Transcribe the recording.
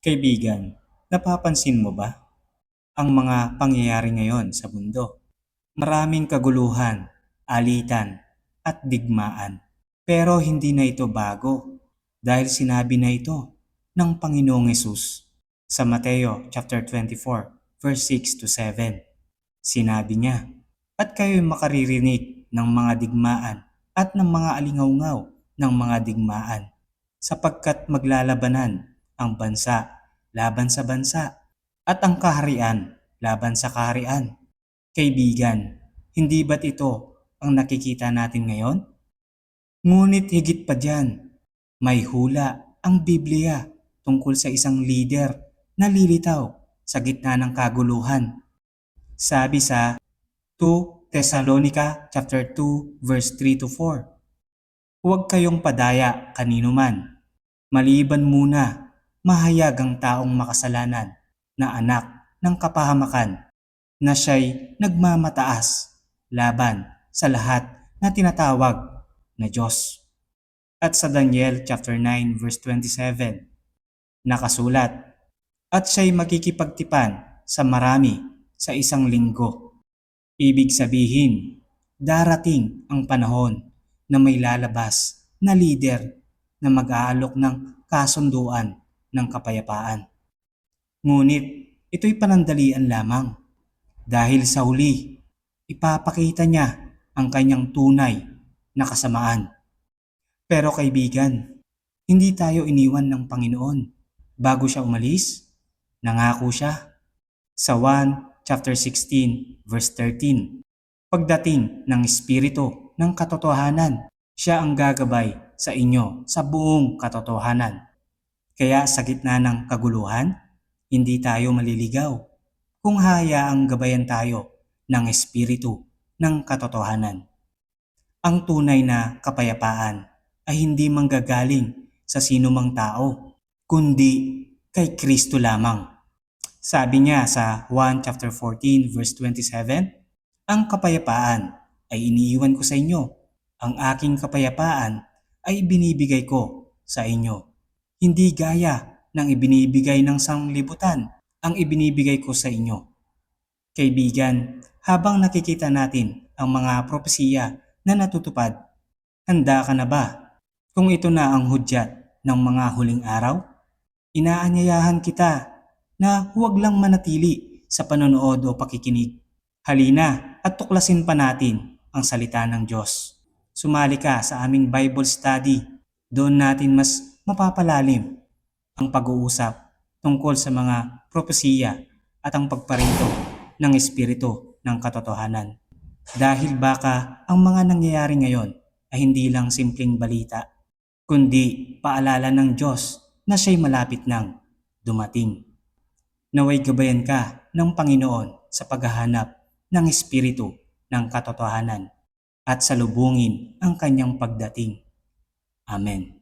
Kaibigan, napapansin mo ba ang mga pangyayari ngayon sa mundo? Maraming kaguluhan, alitan, at digmaan. Pero hindi na ito bago dahil sinabi na ito ng Panginoong Yesus sa Mateo chapter 24 verse 6 to 7. Sinabi niya, At kayo'y makaririnig ng mga digmaan at ng mga alingawngaw ng mga digmaan sapagkat maglalabanan ang bansa laban sa bansa at ang kaharian laban sa kaharian. Kaibigan, hindi ba't ito ang nakikita natin ngayon? Ngunit higit pa dyan, may hula ang Biblia tungkol sa isang leader na lilitaw sa gitna ng kaguluhan. Sabi sa 2 Thessalonica chapter 2 verse 3 to 4. Huwag kayong padaya kanino man, maliban muna mahayag ang taong makasalanan na anak ng kapahamakan na siya'y nagmamataas laban sa lahat na tinatawag na Diyos. At sa Daniel chapter 9 verse 27, nakasulat, At siya'y makikipagtipan sa marami sa isang linggo. Ibig sabihin, darating ang panahon na may lalabas na leader na mag-aalok ng kasunduan ng kapayapaan. Ngunit ito'y panandalian lamang dahil sa huli, ipapakita niya ang kanyang tunay na kasamaan. Pero kaibigan, hindi tayo iniwan ng Panginoon. Bago siya umalis, nangako siya sa 1 chapter 16 verse 13. Pagdating ng Espiritu ng katotohanan, siya ang gagabay sa inyo sa buong katotohanan. Kaya sa gitna ng kaguluhan, hindi tayo maliligaw kung hayaang gabayan tayo ng Espiritu ng katotohanan. Ang tunay na kapayapaan ay hindi manggagaling sa sinumang tao, kundi kay Kristo lamang. Sabi niya sa 1 chapter 14 verse 27, Ang kapayapaan ay iniiwan ko sa inyo. Ang aking kapayapaan ay binibigay ko sa inyo. Hindi gaya ng ibinibigay ng sanglibutan ang ibinibigay ko sa inyo. Kaibigan, habang nakikita natin ang mga propesiya na natutupad, handa ka na ba? Kung ito na ang hudyat ng mga huling araw, inaanyayahan kita na huwag lang manatili sa panonood o pakikinig. Halina at tuklasin pa natin ang salita ng Diyos. Sumali ka sa aming Bible study. Doon natin mas mapapalalim ang pag-uusap tungkol sa mga propesiya at ang pagparito ng Espiritu ng katotohanan. Dahil baka ang mga nangyayari ngayon ay hindi lang simpleng balita, kundi paalala ng Diyos na siya'y malapit nang dumating. Naway gabayan ka ng Panginoon sa paghahanap ng Espiritu ng katotohanan at salubungin ang kanyang pagdating. Amen.